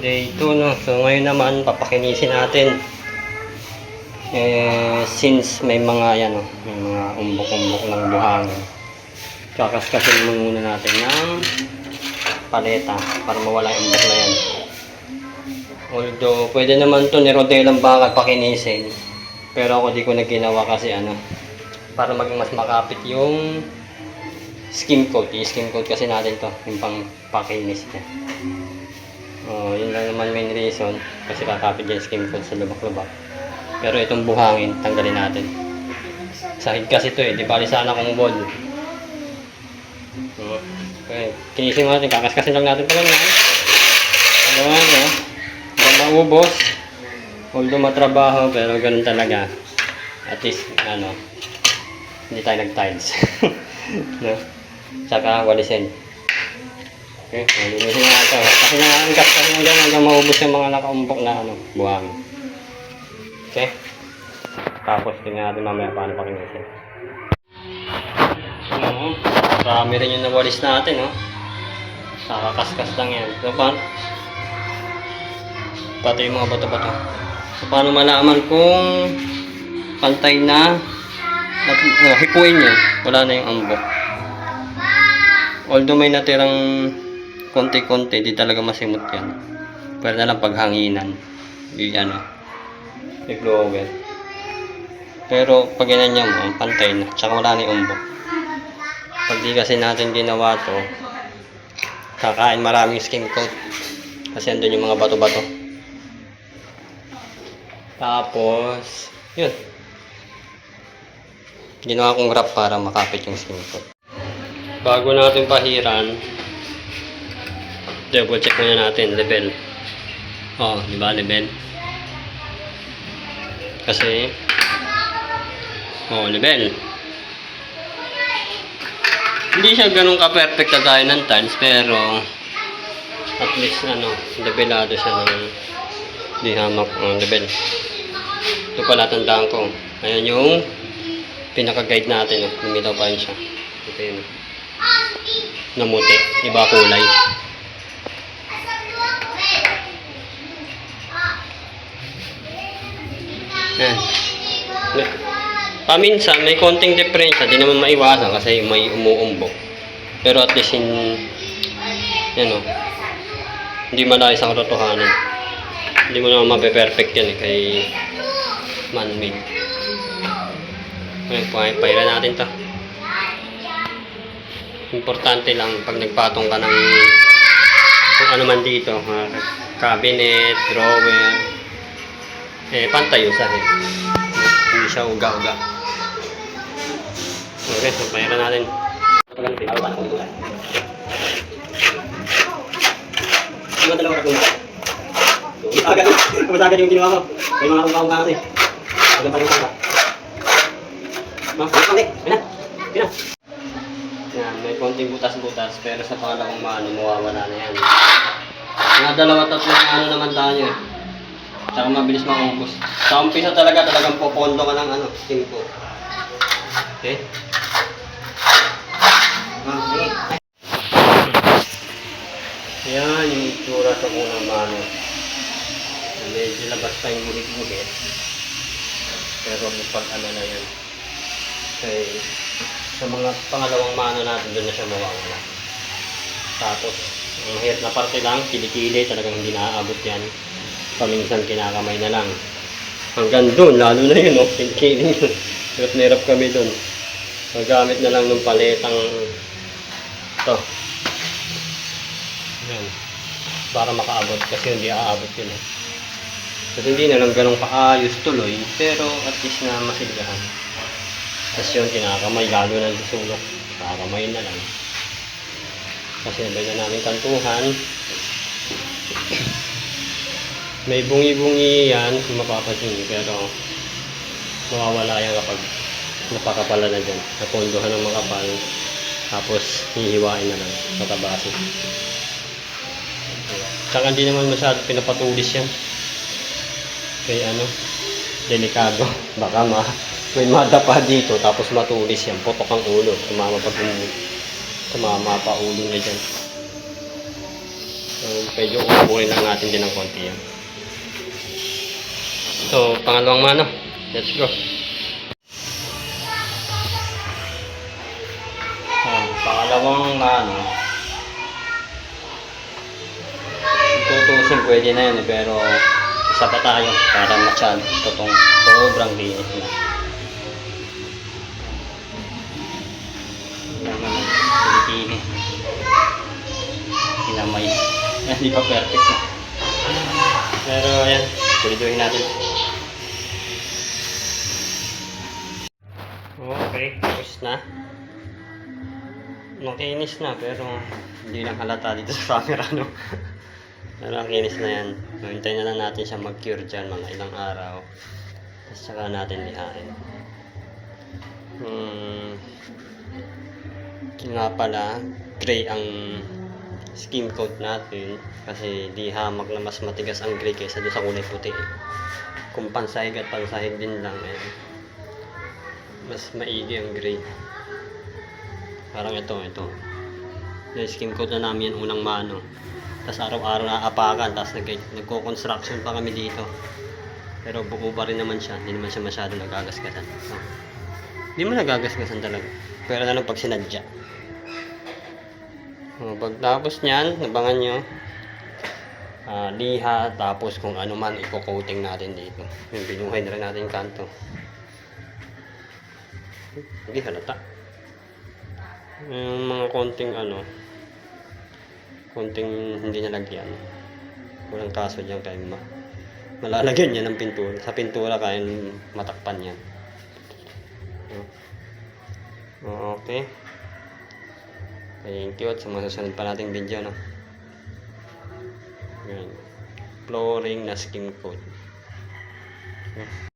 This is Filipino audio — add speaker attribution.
Speaker 1: day 2 no. So ngayon naman papakinisin natin. Eh since may mga yan no, may mga umbok-umbok ng buhangin. Kakaskasin muna natin ng paleta para mawala yung umbok na yan. Although pwede naman to ni Rodelang bakal pakinisin. Pero ako di ko na ginawa kasi ano para maging mas makapit yung skim coat. I-skim coat kasi natin to, yung pang pakinis niya. Oh, yun lang naman main reason kasi kakapit yung skim coat sa lubak-lubak. Pero itong buhangin, tanggalin natin. Sakit kasi to eh, di bali sana kung ball. Oh, okay, kinisin mo natin, kakaskasin lang natin pala yan. Ano nga, no? Hanggang maubos. Although matrabaho, pero ganun talaga. At least, ano, hindi tayo nag-tiles. no? Tsaka walisin. Okay, walinisin na ito. Kasi kasi yung dyan hanggang maubos yung mga nakaumbok na ano, buhangin. Okay? Tapos tingnan natin mamaya paano pakinisin. Oo. Marami rin yung nawalis natin, no? Nakakaskas lang yan. So, paano? Pati yung mga bato-bato. So, paano malaman kung pantay na at uh, hipuin niya, wala na yung ambok. Although may natirang konti-konti, di talaga masimot yan. Pero na lang paghanginan. Yung ano, i-blower. Pero pag ginanya mo, pantay na. Tsaka wala na yung umbok. Pag di kasi natin ginawa to, kakain maraming skim coat. Kasi andun yung mga bato-bato. Tapos, yun. Ginawa kong wrap para makapit yung skim coat. Bago natin pahiran, double check muna natin level. Oh, di ba level? Kasi, oh, level. Hindi siya ganun ka-perfect na tayo ng tiles, pero at least ano, levelado siya ng di hamak ang level. Ito pala tandaan ko. Ayan yung pinaka-guide natin. Oh. Pa rin siya. Ito yun. oh. Namuti. Iba kulay. May- Paminsan, may konting diferensya. Di naman maiwasan kasi may umuumbok. Pero at least in, yan o, hindi malayo sa katotohanan. Hindi mo naman mape-perfect yan eh, kay man-made. Ayun, pah- pahira natin to. Importante lang pag nagpatong ka ng kung ano man dito, cabinet, drawer, eh, pantay yung sahig. Hindi siya uga-uga. Okay, so pahira natin. Pag pinababa ko ito. Ano dalawa ka kung Agad, agad yung ginawa mo. May mga kumbang kasi. Agad pa rin may konti. Yan na. Yan na. May konting butas-butas pero sa pangalawang mano mawawala na yan. Mga dalawa tatlo na ano naman tayo Tsaka mabilis maubos. Sa umpisa talaga talagang popondo ka ng ano, skin ko. Okay? Sige. Yan yung itsura sa unang mano. Medyo labas pa yung guhit-guhit. Pero pag ano na yan. Kaya sa mga pangalawang mano natin, doon na siya mawawala. Tapos, ang mahirap na parte lang, kilikili, talagang hindi naaabot yan. Paminsan kinakamay na lang. Hanggang doon, lalo na yun, oh, kilikili yun. Hirap na hirap kami doon. Magamit na lang ng paletang to. Yan. Para makaabot kasi hindi aabot yun eh. So, hindi na lang ganun kaayos tuloy, pero at least na masilgahan. Tapos yun, kinakamay, lalo na sa sulok. Kakakamay na lang. Kasi nabay na namin kantuhan. May bungi-bungi yan, mapapansin pero mawawala yan kapag napakapala na dyan. Napondohan ng makapal, tapos hihiwain na lang sa tabasi. Tsaka hindi naman masyado pinapatulis yan. Kaya ano, delikado. Baka ma may madapa dito tapos matulis yan. Putok ang ulo. Tumama pag um, tumama pa ulo na dyan. So, medyo uupuin lang natin din ng konti yan. So, pangalawang mano. Let's go.
Speaker 2: Pangalawang mano. Tutusin pwede na yun eh, pero isa pa tayo para masyad. Totong sobrang linis na. Pilipini. Kinamay. Hindi pa perfect na. Pero ayan, puliduhin natin.
Speaker 1: Tapos na. Makinis na, pero hindi lang halata dito sa camera, no? pero ang kinis na yan. Hintayin na lang natin siya mag-cure dyan, mga ilang araw. Tapos saka natin lihain. Hmm. Nga pala, gray ang skin coat natin kasi di hamak na mas matigas ang gray kaysa doon sa kulay puti. Kung pansahig at pansahig din lang, eh, mas maigi ang gray. Parang ito, ito. Yung skin coat na namin yan unang mano. Tapos araw-araw na apakan, tapos nag nagko-construction pa kami dito. Pero buo pa rin naman siya, hindi naman siya masyado nagagasgasan. So, hindi mo nagagasgasan talaga. Pero na lang pag sinadya. O, pagtapos niyan, nabangan nyo, ah, liha, tapos kung ano man, i-coating natin dito. Yung binuhay na rin natin kanto. Hindi halata. Yung mga konting ano, konting hindi nalagyan. Walang kaso dyan kaya ma malalagyan niya ng pintura. Sa pintura kaya matakpan yan. Okay. Thank you at sa mga susunod pa nating video, no? Yan. Flooring na skin coat. Okay.